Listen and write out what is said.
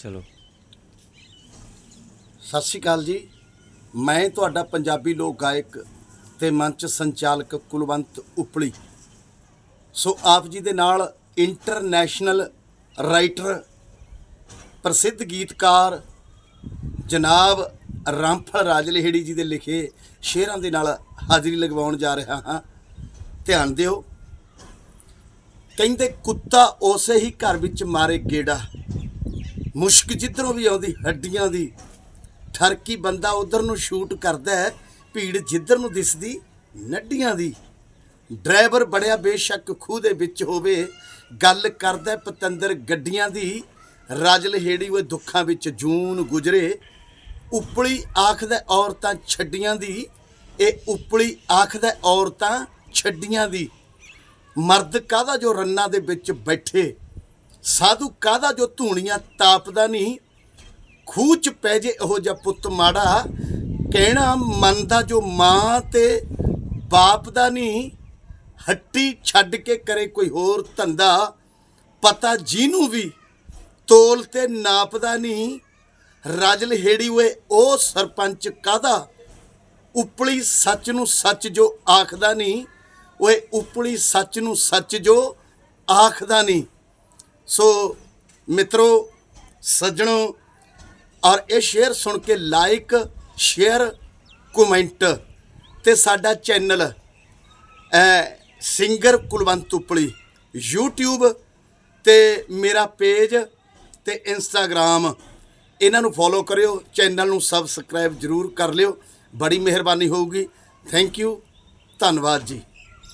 ਚਲੋ। ਸਤਿ ਸ਼੍ਰੀ ਅਕਾਲ ਜੀ। ਮੈਂ ਤੁਹਾਡਾ ਪੰਜਾਬੀ ਲੋਕ ਗਾਇਕ ਤੇ ਮੰਚ ਸੰਚਾਲਕ ਕੁਲਵੰਤ ਉਪਲੀ। ਸੋ ਆਪ ਜੀ ਦੇ ਨਾਲ ਇੰਟਰਨੈਸ਼ਨਲ ਰਾਈਟਰ, ਪ੍ਰਸਿੱਧ ਗੀਤਕਾਰ ਜਨਾਬ ਰਾਮਫਲ ਰਾਜਲੇਹੜੀ ਜੀ ਦੇ ਲਿਖੇ ਸ਼ੇਰਾਂ ਦੇ ਨਾਲ ਹਾਜ਼ਰੀ ਲਗਵਾਉਣ ਜਾ ਰਿਹਾ ਹਾਂ। ਧਿਆਨ ਦਿਓ। ਕਹਿੰਦੇ, ਕੁੱਤਾ ਉਸੇ ਹੀ ਘਰ ਵਿੱਚ ਮਾਰੇ ਗੇੜਾ। ਮੁਸ਼ਕ ਜਿੱਧਰੋਂ ਵੀ ਆਉਂਦੀ, ਹੱਡੀਆਂ ਦੀ। ਠਰਕੀ ਬੰਦਾ ਉਧਰ ਨੂੰ ਸ਼ੂਟ ਕਰਦਾ ਹੈ, ਭੀੜ ਜਿੱਧਰ ਨੂੰ ਦਿਸਦੀ, ਨੱਡੀਆਂ ਦੀ। ਡਰਾਈਵਰ ਬੜਿਆ ਬੇਸ਼ੱਕ ਖੂਹ ਦੇ ਵਿੱਚ ਹੋਵੇ, ਗੱਲ ਕਰਦਾ ਪਤੰਦਰ ਗੱਡੀਆਂ ਦੀ। ਰਜ ਲਹੇੜੀ ਉਹ ਦੁੱਖਾਂ ਵਿੱਚ ਜੂਨ ਗੁਜਰੇ, ਉਪਲੀ ਆਖਦਾ ਔਰਤਾਂ ਛੱਡੀਆਂ ਦੀ। ਇਹ ਉਪਲੀ ਆਖਦਾ ਔਰਤਾਂ ਛੱਡੀਆਂ ਦੀ। ਮਰਦ ਕਾਹਦਾ ਜੋ ਰੰਨਾਂ ਦੇ ਵਿੱਚ ਬੈਠੇ? ਸਾਧੂ ਕਾਹਦਾ ਜੋ ਧੂਣੀਆਂ ਤਾਪਦਾ ਨਹੀਂ? ਖੂਹ ਚ ਪੈ ਜੇ ਉਹ ਜਿਹਾ ਪੁੱਤ ਮਾੜਾ, ਕਹਿਣਾ ਮੰਨਦਾ ਜੋ ਮਾਂ ਤੇ ਬਾਪ ਦਾ ਨਹੀਂ। ਹੱਟੀ ਛੱਡ ਕੇ ਕਰੇ ਕੋਈ ਹੋਰ ਧੰਦਾ, ਪਤਾ ਜਿਹਨੂੰ ਵੀ ਤੋਲ ਤੇ ਨਾਪਦਾ ਨਹੀਂ। ਰਜਲ ਹੇੜੀ ਓਏ, ਉਹ ਸਰਪੰਚ ਕਾਹਦਾ? ਉਪਲੀ ਸੱਚ ਨੂੰ ਸੱਚ ਜੋ ਆਖਦਾ ਨਹੀਂ, ਓਏ ਉਪਲੀ ਸੱਚ ਨੂੰ ਸੱਚ ਜੋ ਆਖਦਾ ਨਹੀਂ। ਸੋ ਮਿੱਤਰੋ, ਸੱਜਣੋ, ਔਰ ਇਹ ਸ਼ੇਅਰ ਸੁਣ ਕੇ ਲਾਈਕ ਸ਼ੇਅਰ ਕਮੈਂਟ ਤੇ ਸਾਡਾ channel singer Kulwant Upli YouTube ਤੇ ਮੇਰਾ ਪੇਜ ਤੇ Instagram, ਇਹਨਾਂ ਨੂੰ ਫੋਲੋ ਕਰਿਓ ਚੈਨਲ ਨੂੰ ਸਬਸਕ੍ਰਾਈਬ ਜਰੂਰ ਕਰ ਲਿਓ। ਬੜੀ ਮਿਹਰਬਾਨੀ ਹੋਊਗੀ। ਥੈਂਕ ਯੂ ਧੰਨਵਾਦ ਜੀ।